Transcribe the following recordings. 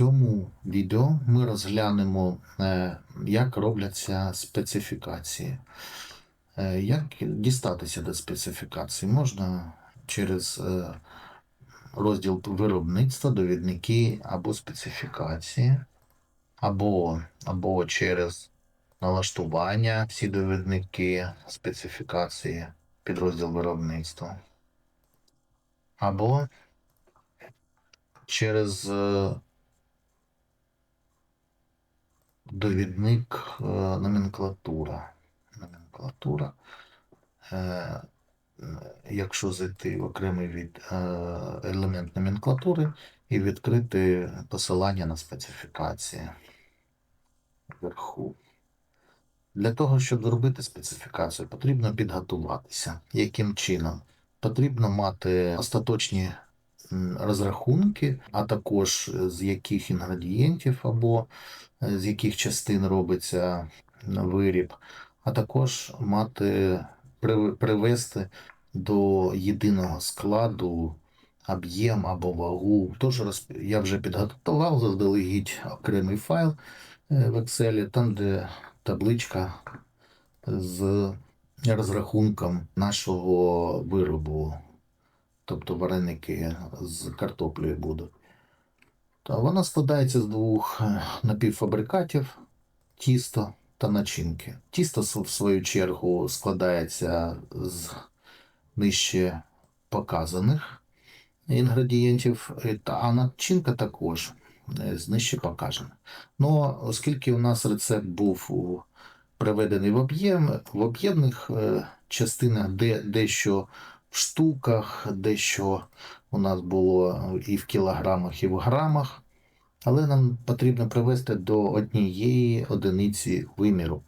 цьому відео ми розглянемо, е, як робляться специфікації. Е, Як дістатися до специфікації? Можна через е, розділ виробництва, довідники або специфікації, або, або через налаштування, всі довідники, специфікації, підрозділ виробництва. Або через довідник е, номенклатура. Номенклатура. Е, е, Якщо зайти в окремий від елемент номенклатури і відкрити посилання на специфікації вверху. Для того, щоб зробити специфікацію, потрібно підготуватися. Яким чином? Потрібно мати остаточні розрахунки, а також е, з яких інгредієнтів або е, з яких частин робиться виріб, а також мати привести до єдиного складу об'єм або вагу. Тож я вже підготував заздалегідь окремий файл е, в Excel, там, де табличка з розрахунком нашого виробу, тобто вареники з картоплею будуть. Та вона складається з двох е, напівфабрикатів тісто та начинки. Тісто, в свою чергу, складається з нижче показаних інгредієнтів, е, а начинка також е, з нижче показаних. Ну, оскільки у нас рецепт був приведений в об'єм, в об'ємних частинах, де дещо в штуках, дещо у нас було і в кілограмах, і в грамах, але нам потрібно привести до однієї одиниці виміру.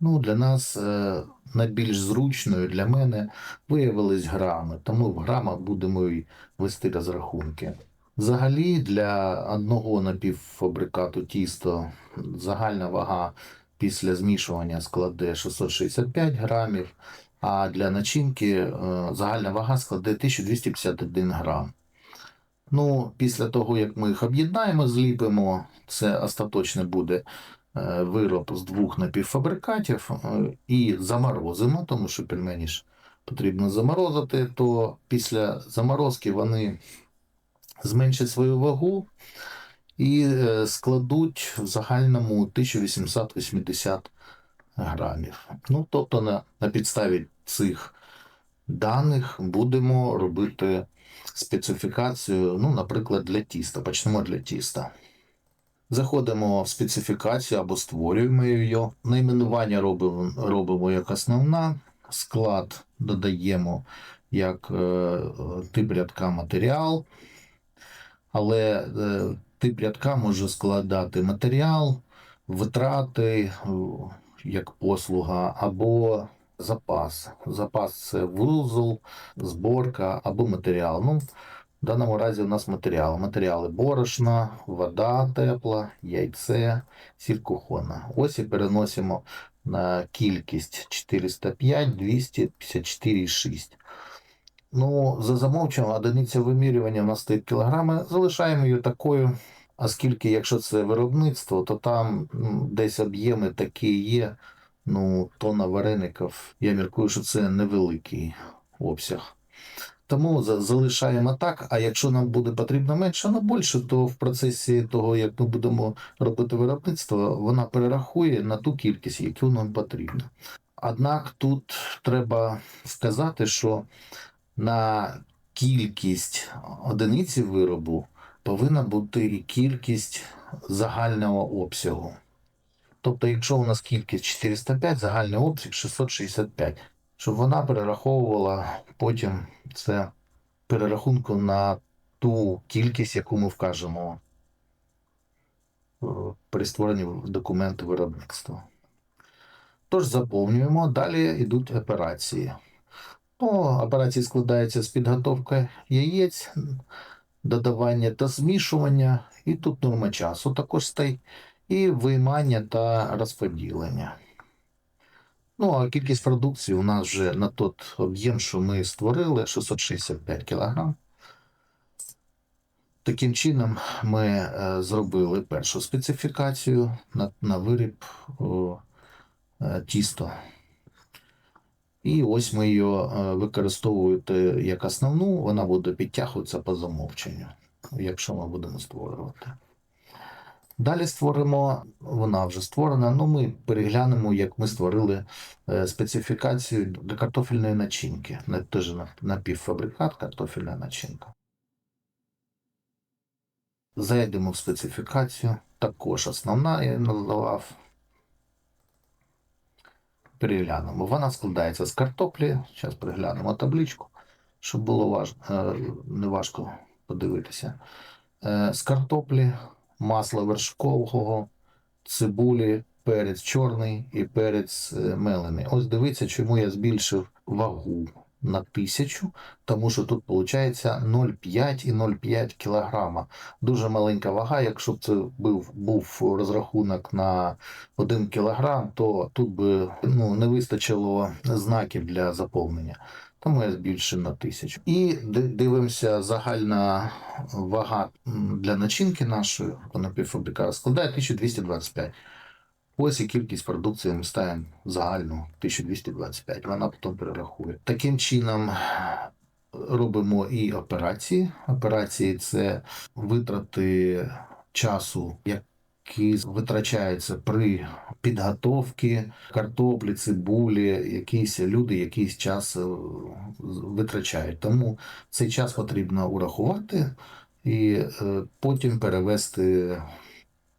Ну, для нас е, найбільш зручною для мене виявились грами, тому в грамах будемо і вести розрахунки. Взагалі для одного напівфабрикату тісто загальна вага після змішування складе 665 грамів, а для начинки е, загальна вага складе 1251 грам. Ну, після того, як ми їх об'єднаємо, зліпимо, це остаточно буде е, вироб з двох напівфабрикатів е, і заморозимо, тому що пельмені ж потрібно заморозити, то після заморозки вони зменшать свою вагу і складуть в загальному 1880 грамів. Ну, тобто на, на підставі цих даних будемо робити специфікацію, ну, наприклад, для тіста. Почнемо для тіста. Заходимо в специфікацію або створюємо її. Найменування робимо, робимо як основна, склад додаємо як е, тип рядка матеріал, але е, тип рядка може складати матеріал, витрати як послуга або запас. Запас це вузол, зборка або матеріал. Ну, в даному разі у нас матеріал. Матеріали борошна, вода тепла, яйце, сіль. Ось і переносимо на кількість 405, 254,6. Ну, за замовченням одиниця вимірювання у нас стоїть кілограми. Залишаємо її такою, оскільки якщо це виробництво, то там м, десь об'єми такі є. Ну, тонна вареників, я міркую, що це невеликий обсяг. Тому залишаємо так, а якщо нам буде потрібно менше, ну більше, то в процесі того, як ми будемо робити виробництво, вона перерахує на ту кількість, яку нам потрібно. Однак тут треба сказати, що на кількість одиниці виробу повинна бути кількість загального обсягу. Тобто, якщо у нас кількість 405, загальний обсяг 665, щоб вона перераховувала потім це перерахунку на ту кількість, яку ми вкажемо е, при створенні документу виробництва. Тож заповнюємо, далі йдуть операції. Ну, операції складаються з підготовки яєць, додавання та змішування, і тут норма часу також стоїть, і виймання та розподілення. Ну, а кількість продукції у нас вже на той об'єм, що ми створили, 665 кг. Таким чином, ми е, зробили першу специфікацію на, на виріб о, е, тісто. І ось ми її е, використовуєте як основну, вона буде підтягуватися по замовченню, якщо ми будемо створювати. Далі створимо, вона вже створена, ну ми переглянемо, як ми створили е, специфікацію для картофельної начинки. Теж напівфабрикат, картофельна начинка. Зайдемо в специфікацію. Також основна я надавав. Переглянемо. Вона складається з картоплі. Зараз переглянемо табличку, щоб було важ... е, не важко подивитися. Е, З картоплі, масла вершкового, цибулі, перець чорний і перець е, мелений. Ось дивіться, чому я збільшив вагу на тисячу, тому що тут виходить 0,5 і 0,5 кілограма. Дуже маленька вага. Якщо б це був, був розрахунок на 1 кілограм, то тут би ну, не вистачило знаків для заповнення. Тому я збільшив на тисячу. І дивимося, загальна вага для начинки нашої напівфабриката складає 1225. Ось і кількість продукції ми ставимо загальну 1225. Вона потім перерахує. Таким чином робимо і операції. Операції це витрати часу, які витрачаються при підготовці картоплі, цибулі, якісь люди якийсь час е, витрачають. Тому цей час потрібно урахувати і е, потім перевести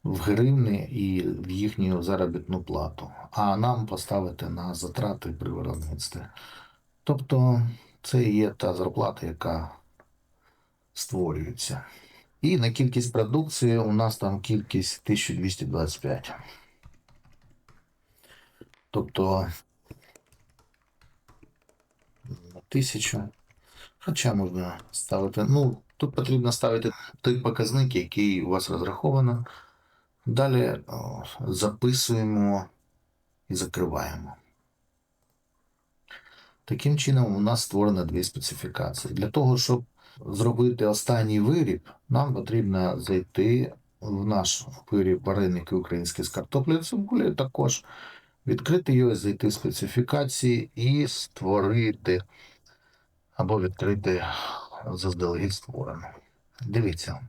в гривни і в їхню заробітну плату, а нам поставити на затрати при виробництві. Тобто це є та зарплата, яка створюється. І на кількість продукції у нас там кількість 1225. Тобто на тисячу. Хоча можна ставити. Ну, тут потрібно ставити той показник, який у вас розраховано. Далі записуємо і закриваємо. Таким чином, у нас створено дві специфікації. Для того, щоб зробити останній виріб, нам потрібно зайти в наш виріб вареники українські з картоплею цибулею, також відкрити його, зайти в специфікації і створити або відкрити заздалегідь створене. Дивіться.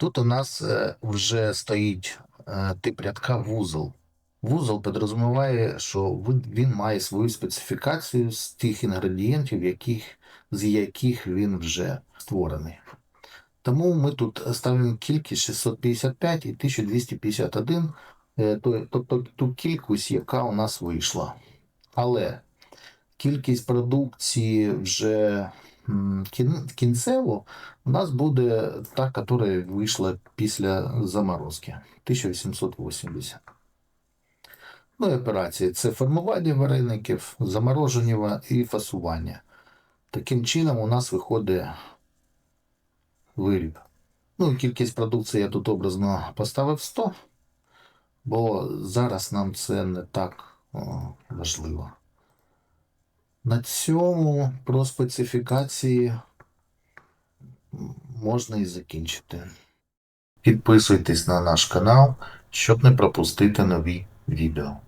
Тут у нас е, вже стоїть е, тип рядка вузол. Вузол підрозуміває, що він- має свою специфікацію з тих інгредієнтів, яких, з яких він вже створений. Тому ми тут ставимо кількість 655 і 1251, е, тобто ту кількість, яка у нас вийшла. Але кількість продукції вже кінцево у нас буде та, яка вийшла після заморозки 1880. Ну і операції це формування вареників, замороження і фасування. Таким чином у нас виходить виріб. Ну кількість продукції я тут образно поставив 100, бо зараз нам це не так важливо. На цьому про специфікації можна і закінчити. Підписуйтесь на наш канал, щоб не пропустити нові відео.